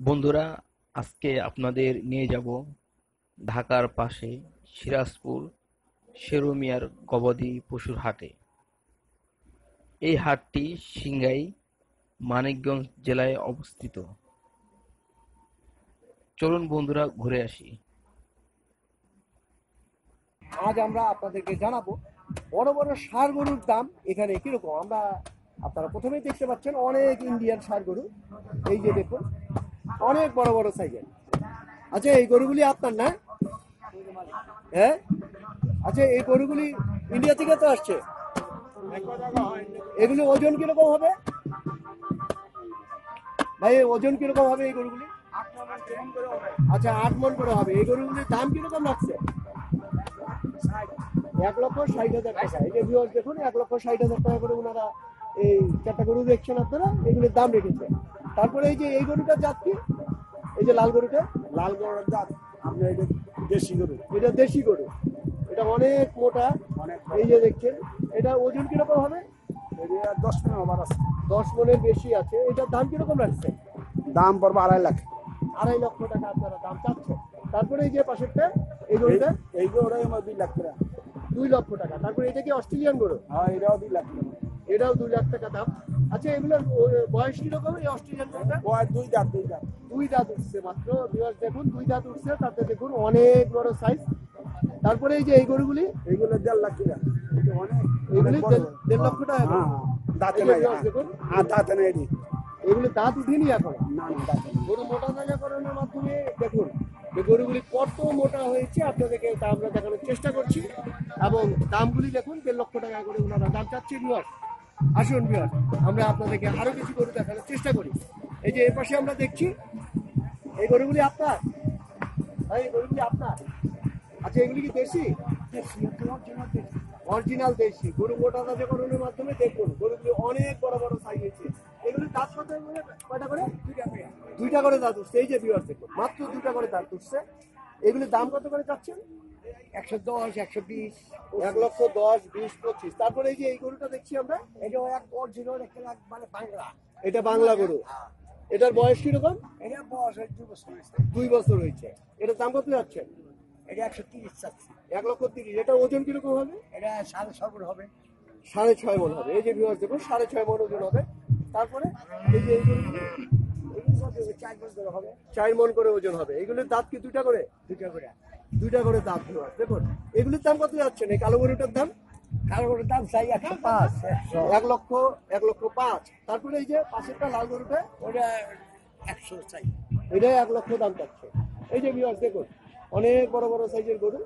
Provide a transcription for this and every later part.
বন্ধুরা, আজকে আপনাদের নিয়ে যাব ঢাকার পাশে সিরাজপুর শেরু মিয়ার গবাদি পশুর হাটে। এই হাটটি সিংগাই মানিকগঞ্জ জেলায় অবস্থিত। চলুন বন্ধুরা, ঘুরে আসি। আজ আমরা আপনাদেরকে জানাব বড় বড় ষাঁড় গরুর দাম এখানে কীরকম। আমরা আপনারা প্রথমেই দেখতে পাচ্ছেন অনেক ইন্ডিয়ান ষাঁড় গরু এই যে দেখুন অনেক বড় বড় সাইজের আচ্ছা এই গরুগুলি আপনার না? হ্যাঁ? আচ্ছা এই গরুগুলি ইন্ডিয়া থেকে তো আসছে। এগুলি ওজন কীরকম হবে? ভাই ওজন কীরকম হবে এই গরুগুলি? আচ্ছা আট মন করে হবে। এই গরুগুলির দাম কীরকম লাগছে এক লক্ষ ষাট হাজার টাকা। এই দেখুন, এক লক্ষ ষাট হাজার টাকা করে ওনারা এই চারটা গরু দেখছেন আপনারা, এগুলির দাম রেখেছে। তারপরে এই যে এই গরুটার জাত কি? এই যে লাল গরুটা? লাল গরুর দাঁত আপনার এটা দেশি গরু। এটা দেশি গরু। এটা অনেক মোটা। অনেক এই যে দেখছেন এটা ওজন কীরকম হবে? এটা দশ মিনিট ওভার আছে। দশ মনের বেশি আছে। এটার দাম কীরকম লাগছে দাম পড়বে আড়াই লাখ। আড়াই লক্ষ টাকা আপনারা দাম চাচ্ছেন। তারপরে এই যে পাশেরটা এই গরুটা? এই- এই গরুটাই আমার দুই লাখ টাকা। দুই লক্ষ টাকা। তারপরে এটা কি অস্ট্রেলিয়ান গরু? হ্যাঁ এটাও দুই লাখ টাকা। এটাও দুই লাখ টাকা দাম। আচ্ছা এগুলোর বয়স কীরকম এই অস্ট্রেলিয়ান গরুটা বয়স দুই দাঁত দুই দাঁত। দুই দাঁত উঠছে মাত্র। viewers দেখুন দুই দাঁত উঠছে তাতে দেখুন অনেক বড় সাইজ তারপরে এই যে এই গরুগুলি? এইগুলো দেড় লাখ টাকা অনেক এগুলি দেড়-। লক্ষ টাকা করে। হ্যাঁ হ্যাঁ। দাঁতে এই নাই দেখুন। হ্যাঁ দাঁতে নাই এগুলি দাঁত উঠিনি এখন? না না দাঁতে গরু মোটা তাজাকরণের মাধ্যমে দেখুন যে গরুগুলি কত মোটা হয়েছে আপনাদেরকে তা আমরা দেখানোর চেষ্টা করছি। এবং দামগুলি দেখুন দেড় লক্ষ টাকা করে ওনারা দাম চাচ্ছে বিয়ার আসুন বিহার আমরা আপনাদেরকে আরও কিছু গরু দেখানোর চেষ্টা করি। এই যে এর পাশে আমরা দেখছি, এই গরুগুলি আপনার? ভাই এই গরুগুলি আপনার। আচ্ছা এগুলি কি দেশি? অরিজিনাল দেশি। গরু মোটা তাজাকরণের মাধ্যমে দেখুন, গরুগুলি অনেক বড় বড় সাইজ হয়েছে এগুলি দাঁত কত কয়টা করে? দুইটা করে দাঁত উঠছে। এই যে বিয়ার দেখুন, মাত্র দুইটা করে দাঁত উঠছে। এগুলির দাম কত করে চাচ্ছেন? একশো দশ একশো বিশ। এক লক্ষ দশ বিশ পঁচিশ। তারপরে এই যে এই গরুটা দেখছি আমরা? এটা এক অরিজিনাল একটা মানে বাংলা। এটা বাংলা গরু? এটার বয়স কীরকম? এটা বয়স হয় দুই বছর দুই বছর হয়েছে। এটার দাম কত যাচ্ছে? এটা একশো তিরিশ চাচ্ছি এক লক্ষ তিরিশ। এটা ওজন কীরকম হবে? এটা সাড়ে ছয় ফুট হবে। সাড়ে ছয় মন হবে। এই যে বিভাগ দেখুন সাড়ে ছয় মন ওজন হবে। তারপরে এই যে চার মন করে ওজন হবে। এগুলোর দাঁত কি দুইটা করে? দুইটা করে। দুইটা করে দাঁত বিভাগ দেখুন এগুলোর দাম কত যাচ্ছে এই কালো গরুটার দাম? কালো গরুর দাম চাই একশো পাঁচ এক লক্ষ এক লক্ষ পাঁচ। তারপরে এই যে পাশেরটা লাল গরুটা ওটা একশো চাই। এটা এক লক্ষ দাম চাচ্ছে এই যে বিভাগ দেখুন অনেক বড় বড় সাইজের গরু।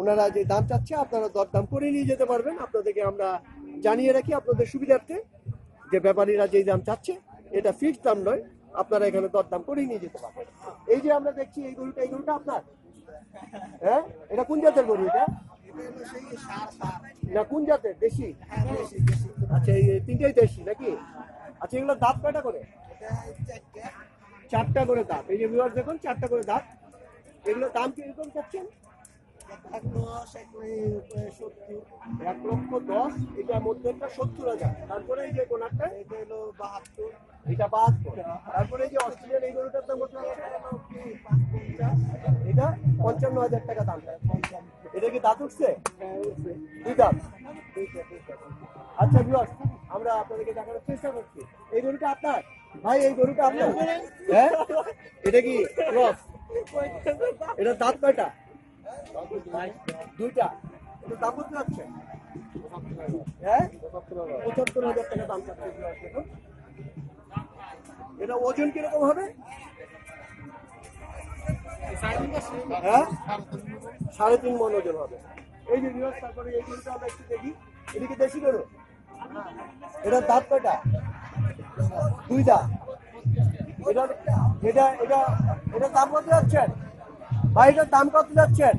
ওনারা যে দাম চাচ্ছে আপনারা দর দাম করে নিয়ে যেতে পারবেন। আপনাদেরকে আমরা জানিয়ে রাখি আপনাদের সুবিধার্থে যে ব্যাপারীরা যেই দাম চাচ্ছে এটা ফিক্সড দাম নয়। আপনারা এখানে দর দাম করে নিয়ে যেতে পারবেন। এই যে আমরা দেখছি এই গরুটা এই গরুটা আপনার? হ্যাঁ? এটা কোন জাতের গরু এটা? না, কোন জাতের? দেশি? আচ্ছা এই তিনটাই দেশি নাকি? আচ্ছা এগুলো দাঁত কয়টা করে? চারটা করে দাঁত। এই যে বিভাগ দেখুন, চারটা করে দাঁত। এগুলো দাম কীরকম চাচ্ছেন? এক লক্ষ দশ, এটার মধ্যে সত্তর হাজার। তারপরে এই যে কোনারটা? এটা হলো বাহাত্তর এটা বাহাত্তর তারপরে যে অস্ট্রেলিয়ান এই গরুটার দাম কত? এটা পঞ্চান্ন হাজার টাকা দাম। এটা কি দাঁত উঠছে? দুই দাঁত। আচ্ছা বিভাগ আমরা আপনাদেরকে দেখানোর চেষ্টা করছি। এই গরুটা আপনার? ভাই, এই গরুটা আপনার? হ্যাঁ? এটা কি এটা দাঁত কয়টা? দুইটা। এটা দাম কত যাচ্ছে? হ্যাঁ? পঁচাত্তর হাজার টাকা দাম চাচ্ছে এটা ওজন কীরকম হবে? হ্যাঁ? সাড়ে তিন মন ওজন হবে। এই যে তারপরে দেখি। এদিকে দেশি গরু এটার দাঁত কয়টা? দুই দাঁত। এটা এটা এটা এটার দাম কত যাচ্ছেন ভাই, এটার দাম কত যাচ্ছেন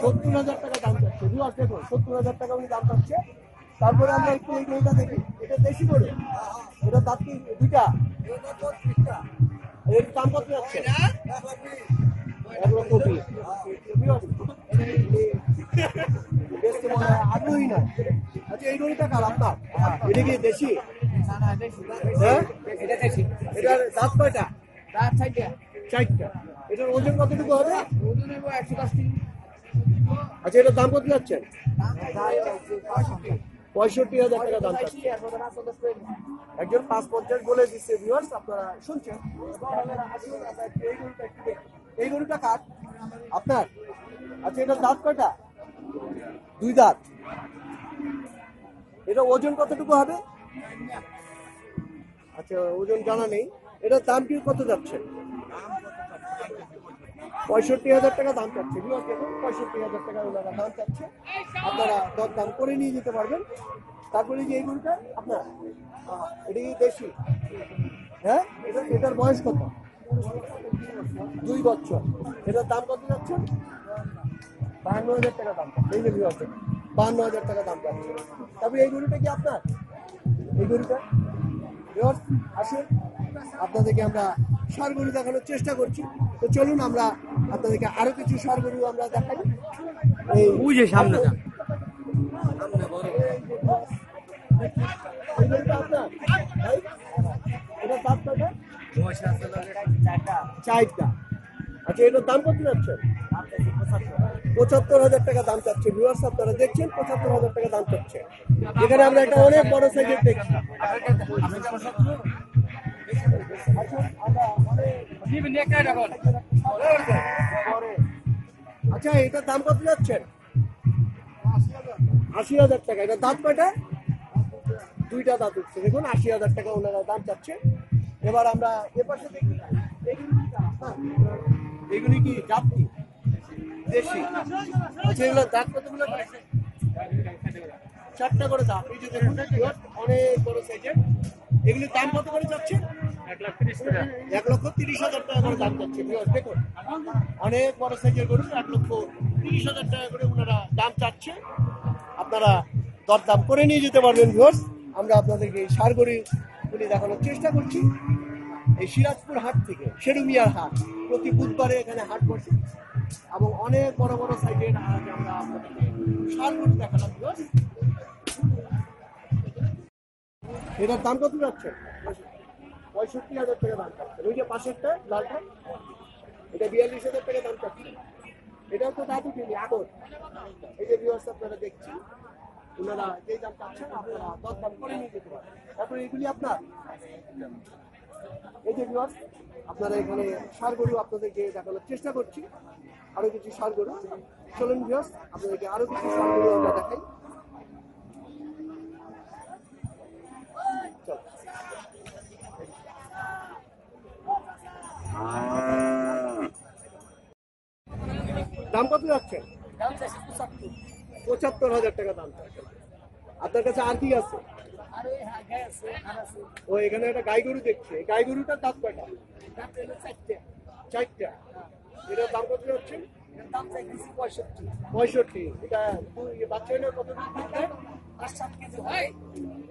সত্তর হাজার টাকা দাম যাচ্ছে। বিভাগ দেখুন সত্তর হাজার টাকা উনি দাম পাচ্ছে। তারপরে আমরা একটু এই গরুটা দেখি। এটা দেশি গরু? এটা দাঁত কি দুইটা? এর দাম কত যাচ্ছে? এক লক্ষ বিশ আগ্রহী না। আচ্ছা এই গরুটা কার? আপনার? এটা কি দেশি? হ্যাঁ? এটার দাঁত এটার ওজন একশো আচ্ছা এটার দাম কত যাচ্ছেন পঁয়ষট্টি হাজার টাকা দাম একজন পাঁচ পঞ্চাশ বলে দিচ্ছে ভিউয়ার্স আপনারা শুনছেন। এই গরুটা কার? আপনার? আচ্ছা এটা দাঁত কয়টা? দুই দাঁত। এটা ওজন কতটুকু হবে? আচ্ছা ওজন জানা নেই। এটার দাম কি, কত যাচ্ছে? পঁয়ষট্টি হাজার টাকা দাম চাচ্ছে পঁয়ষট্টি হাজার টাকা ওনারা দাম চাচ্ছে। আপনারা দর দাম করে নিয়ে যেতে পারবেন। তারপরে যে এই গরুটা আপনার এটা দেশি? হ্যাঁ? এটা এটার বয়স কত? দুই বছর। এটার দাম কত যাচ্ছে? বাহান্ন হাজার টাকা দাম চাচ্ছে। এই যে দেখুন, বাহান্ন হাজার টাকা দাম চাচ্ছে। তারপরে এই গরুটা কি আপনার? এই গরুটা? আসুন। আপনাদেরকে আমরা সার গরু দেখানোর চেষ্টা করছি। তো চলুন আমরা আপনাদেরকে আরও কিছু সার গরু আমরা দেখাই। এই সামনে? চারটা। আচ্ছা এটার দাম কত যাচ্ছে? পঁচাত্তর হাজার টাকা দাম চাচ্ছে। ভিউয়ার্স আপনারা দেখছেন পঁচাত্তর হাজার টাকা দাম চাচ্ছে। এখানে আমরা একটা অনেক বড় সাইজের দেখছি। আচ্ছা এটার দাম কত যাচ্ছেন আশি হাজার টাকা। এটা দাঁত কয়টা? দুইটা দাঁত উঠছে। দেখুন, আশি হাজার টাকা ওনারা দাম চাচ্ছে। এবার আমরা এপাশে দেখি। এগুলি কি। জাত? কি দেশি? আচ্ছা এগুলো দাঁত কতগুলো? চারটা করে দাঁত। এই যে দেখুন, অনেক বড় সাইজের এগুলির দাম কত করে যাচ্ছে? এক লক্ষ তিরিশ হাজার টাকা করে দাম viewers, দেখুন অনেক বড় সাইজের গরু এক লক্ষ তিরিশ হাজার টাকা করে ওনারা দাম চাচ্ছে। আপনারা দরদাম করে নিয়ে যেতে পারবেন ভিউয়ার্স আমরা আপনাদেরকে এই সার গরুগুলি দেখানোর চেষ্টা করছি। এই সিরাজপুর হাট থেকে শেরুমিয়ার হাট প্রতি বুধবারে এখানে হাট বসে। এবং অনেক বড় বড় সাইজের আজ আমরা আপনাদেরকে সার গরু দেখালাম ভিউয়ার্স এটার দাম কত যাচ্ছে? পঁয়ষট্টি হাজার টাকা দাম চাচ্ছে। ওই যে পাশেরটা, লালটা, এটা বিয়াল্লিশ হাজার টাকা দাম চাচ্ছে। এটাও তো দাঁত উঠেনি আগর। এই যে ভিউয়ার্স আপনারা দেখছি ওনারা যে দাম চাচ্ছেন, আপনারা দর দাম করে নিয়ে যেতে পারেন। তারপরে এগুলি আপনার? এই যে ভিউয়ার্স আপনারা এখানে সার গরু আপনাদেরকে দেখানোর চেষ্টা করছি। আরও কিছু সার গরু। চলুন ভিউয়ার্স আপনাদেরকে আরও কিছু সার গরু আমরা দেখাই। দাম কত যাচ্ছে? পঁচাত্তর। হাজার টাকা দাম আপনার কাছে আর কি আছে? ও এখানে একটা গাই গরু দেখছে। গাই গরুটার দাঁত কয়টা? চারটা। এটার দাম কত যাচ্ছে? পঁয়ষট্টি। এটা বাচ্চা হলে কত দুধ দেয়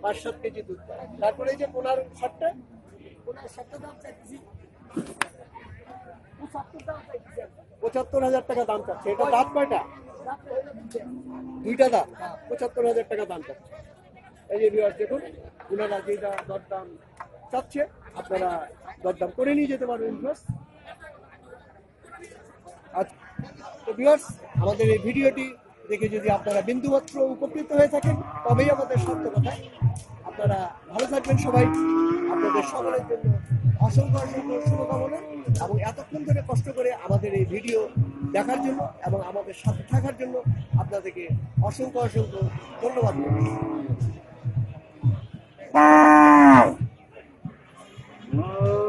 পাঁচ সাত কেজি দুধ দেয় তারপরে এই যে পোনার ষাটটা পঁচাত্তর হাজার টাকা দাম চাচ্ছে। এটা দাঁত কয়টা? দুইটা দাঁত। পঁচাত্তর হাজার টাকা দাম চাচ্ছে। এই যে ভিউয়ার্স দেখুন, ওনারা যেটা দরদাম চাচ্ছে, আপনারা দরদাম করে নিয়ে যেতে পারবেন ভিউয়ার্স আচ্ছা তো ভিউয়ার্স আমাদের এই ভিডিওটি দেখে যদি আপনারা বিন্দুমাত্র উপকৃত হয়ে থাকেন, তবেই আমাদের সার্থকতা আপনারা ভালো থাকবেন সবাই। আপনাদের সকলের জন্য অসংখ্য অসংখ্য শুভকামনা এবং এতক্ষণ ধরে কষ্ট করে আমাদের এই ভিডিও দেখার জন্য এবং আমাদের সাথে থাকার জন্য আপনাদেরকে অসংখ্য অসংখ্য ধন্যবাদ Oh